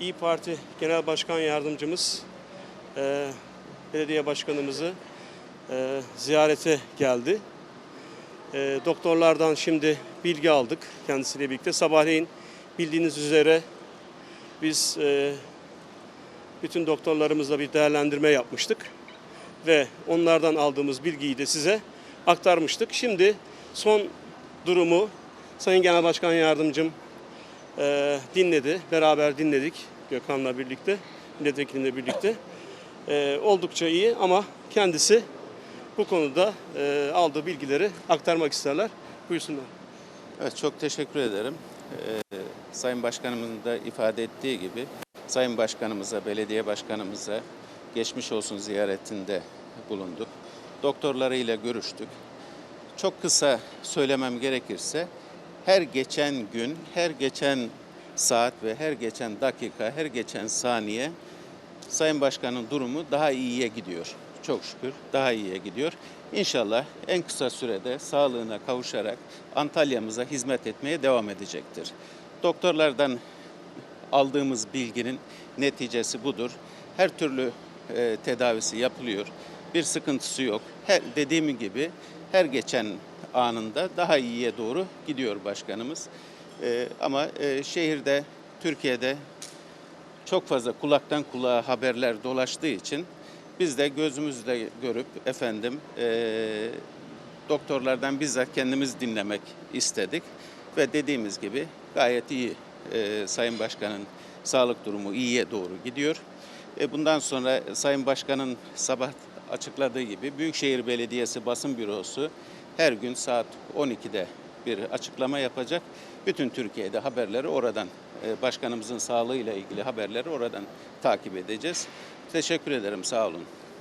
İyi Parti Genel Başkan Yardımcımız, e, belediye başkanımızı e, ziyarete geldi. E, doktorlardan şimdi bilgi aldık kendisiyle birlikte. Sabahleyin bildiğiniz üzere biz e, bütün doktorlarımızla bir değerlendirme yapmıştık ve onlardan aldığımız bilgiyi de size aktarmıştık. Şimdi son durumu Sayın Genel Başkan Yardımcım e, dinledi. Beraber dinledik Gökhan'la birlikte, milletvekilimle birlikte. E, oldukça iyi ama kendisi bu konuda e, aldığı bilgileri aktarmak isterler. Buyursunlar. Evet çok teşekkür ederim. Ee, Sayın Başkanımızın da ifade ettiği gibi Sayın Başkanımıza, belediye başkanımıza geçmiş olsun ziyaretinde bulunduk. Doktorlarıyla görüştük. Çok kısa söylemem gerekirse her geçen gün, her geçen saat ve her geçen dakika, her geçen saniye Sayın Başkan'ın durumu daha iyiye gidiyor. Çok şükür daha iyiye gidiyor. İnşallah en kısa sürede sağlığına kavuşarak Antalya'mıza hizmet etmeye devam edecektir. Doktorlardan aldığımız bilginin neticesi budur. Her türlü e, tedavisi yapılıyor. Bir sıkıntısı yok. Her, dediğim gibi her geçen anında daha iyiye doğru gidiyor başkanımız. E, ama e, şehirde, Türkiye'de çok fazla kulaktan kulağa haberler dolaştığı için biz de gözümüzle görüp efendim eee, doktorlardan bizzat kendimiz dinlemek istedik ve dediğimiz gibi gayet iyi eee, Sayın Başkan'ın sağlık durumu iyiye doğru gidiyor. E, bundan sonra Sayın Başkan'ın sabah açıkladığı gibi Büyükşehir Belediyesi basın bürosu her gün saat 12'de bir açıklama yapacak. Bütün Türkiye'de haberleri oradan, e, başkanımızın sağlığıyla ilgili haberleri oradan takip edeceğiz. Teşekkür ederim, sağ olun.